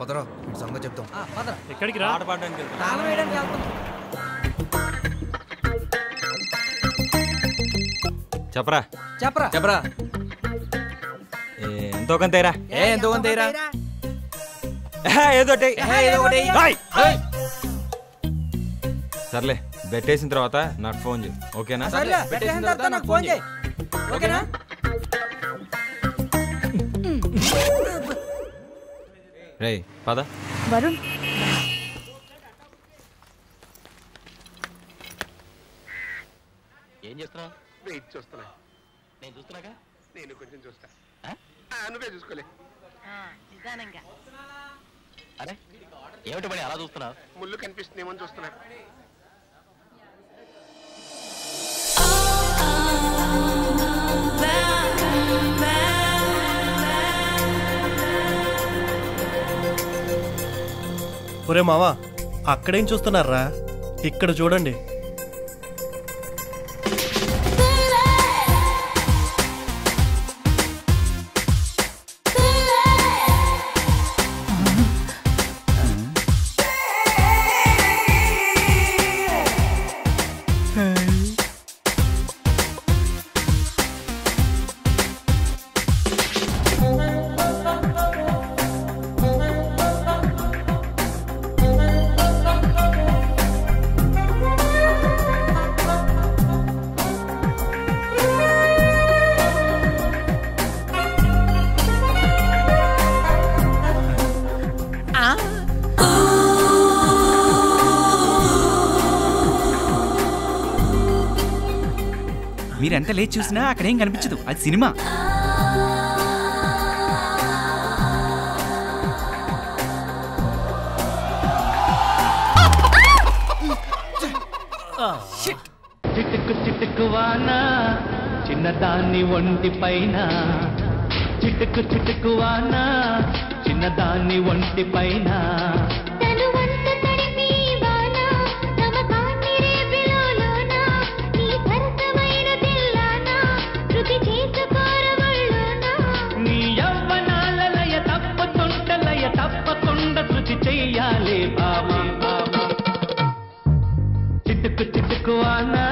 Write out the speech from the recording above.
పదరా సంగతి చెప్తాం. ఎక్కడికి రా? తాళం వేయడానికి చెప్పరా? చెప్పరా. చెప్పరా? ఏ, ఎంతో కొంతేరా ఏ ఎంతో కొంత ఏదో! సర్లే బెట్టేసిన తర్వాత నాకు ఫోన్ చేయి. ఓకేనా? సర్లే పెట్టేసిన తర్వాత నాకు ఫోన్ చేయి. ఓకేనా? రేయ్ పద. వరుణ్. ఏం చేస్తున్నావు? వెయిట్ చూస్తున్నా. నేను చూస్తున్నాగా? నేను కొంచెం చూస్తా. నువ్వే చూసుకోలే. నిదానంగా. అరే ఏమిటి పని అలా చూస్తున్నావు? ముళ్ళు కనిపిస్తుందేమో అని చూస్తున్నా. ఒరే మావా అక్కడేం చూస్తున్నారా? ఇక్కడ చూడండి. మీరెంత లేచి చూసినా అక్కడేం కనిపించదు. అది సినిమా. చిటుకు చిటుకువాన చిన్నదాన్ని ఒంటి పైన. చిటుకు చిటుకువాన చిన్నదాన్ని ఒంటి పైన. alegria levar uma